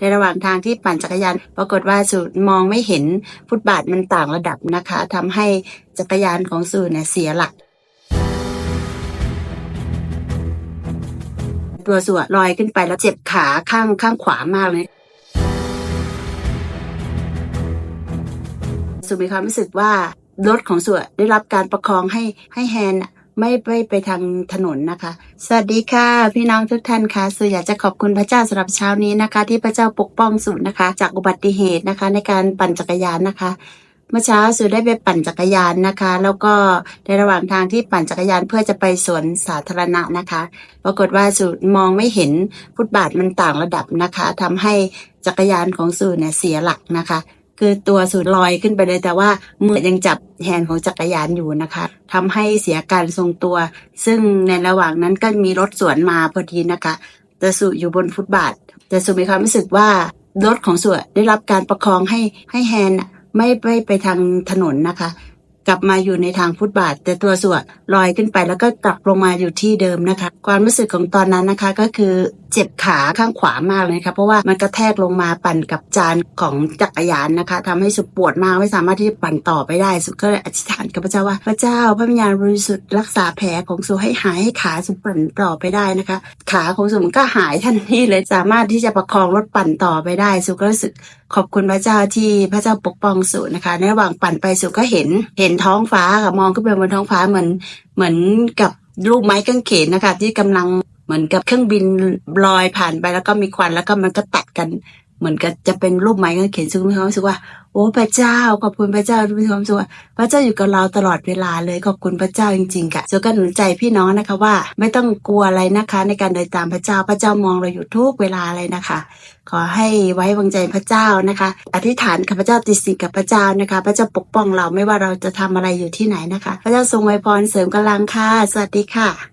ในระหว่างทางที่ปั่นจักรยาน ปรากฏว่าสูมองไม่เห็นฟุตบาทมันต่างระดับนะคะทำให้จักรยานของสูเนี่ยเสียหลัก ตัวสูอะลอยขึ้นไปแล้วเจ็บขาข้างข้างขวามากเลยสุมีความรู้สึกว่ารถของสุอะได้รับการประคองให้ให้แฮนด์ ไม่ไปไปทางถนนนะคะ สวัสดีค่ะ พี่น้องทุกท่านค่ะสุอยากจะขอบคุณพระเจ้าสำหรับเช้านี้นะคะ ที่พระเจ้าปกป้องสุนะคะ จากอุบัติเหตุนะคะ ในการปั่นจักรยานนะคะเมื่อเช้าสุได้ไปปั่นจักรยานนะคะ แล้วก็ในระหว่างทางที่ปั่นจักรยานเพื่อจะไปสวนสาธารณะนะคะ ปรากฏว่าสุมองไม่เห็นฟุตบาทมันต่างระดับนะคะทำให้จักรยานของสุเนี่ยเสียหลักนะคะ คือตัวสุดลอยขึ้นไปเลย แต่ว่ามือยังจับแฮนด์ของจักรยานอยู่นะคะทำให้เสียการทรงตัว ซึ่งในระหว่างนั้นก็มีรถสวนมาพอดีนะคะแต่สุอยู่บนฟุตบาท แต่สุมีความรู้สึกว่ารถของสุได้รับการประคองให้ให้แฮนด์ไม่ไปไปทางถนนนะคะ กลับมาอยู่ในทางฟุตบาท แต่ตัวสวดลอยขึ้นไปแล้วก็กลับลงมาอยู่ที่เดิมนะคะ ความรู้สึกของตอนนั้นนะคะก็คือ เจ็บขาข้างขวามากเลยนะคะเพราะว่ามันกระแทกลงมาปั่นกับจานของจักรยานนะคะทำให้สุดปวดมากไม่สามารถที่จะปั่นต่อไปได้ สุดก็เลยอธิษฐานกับพระเจ้าว่าพระเจ้าพระวิญญาณบริสุทธิ์รักษาแผลของสุให้หายให้ขาสุปั่นต่อไปได้นะคะ ขาของสุมันก็หายทันทีเลยสามารถที่จะประคองรถปั่นต่อไปได้ สุก็รู้สึกขอบคุณพระเจ้าที่พระเจ้าปกป้องสุนะคะ ในระหว่างปั่นไปสุก็เห็นเห็นท้องฟ้าค่ะมองขึ้นไปบนท้องฟ้าเหมือนเหมือนกับลูกไม้กางเขนนะคะที่กำลัง เหมือนกับเครื่องบินลอยผ่านไปแล้วก็มีควันแล้วก็มันก็ตัดกัน เหมือนกับจะเป็นรูปไม้กางเขนซึ่งมีความรู้สึกว่า โอ้พระเจ้าขอบคุณพระเจ้าที่มีความรู้สึกว่าพระเจ้าอยู่กับเราตลอดเวลาเลยขอบคุณพระเจ้าจริงๆค่ะส่วนก็หนุนใจพี่น้องนะคะว่า ไม่ต้องกลัวอะไรนะคะ ในการเดินตามพระเจ้าพระเจ้ามองเราอยู่ทุกเวลาเลยนะคะ ขอให้ไว้วางใจพระเจ้านะคะ อธิษฐานกับพระเจ้าติดสิกับพระเจ้านะคะ พระเจ้าปกป้องเราไม่ว่าเราจะทำอะไรอยู่ที่ไหนนะคะ พระเจ้าทรงไวพรเสริมกำลังค่ะสวัสดีค่ะ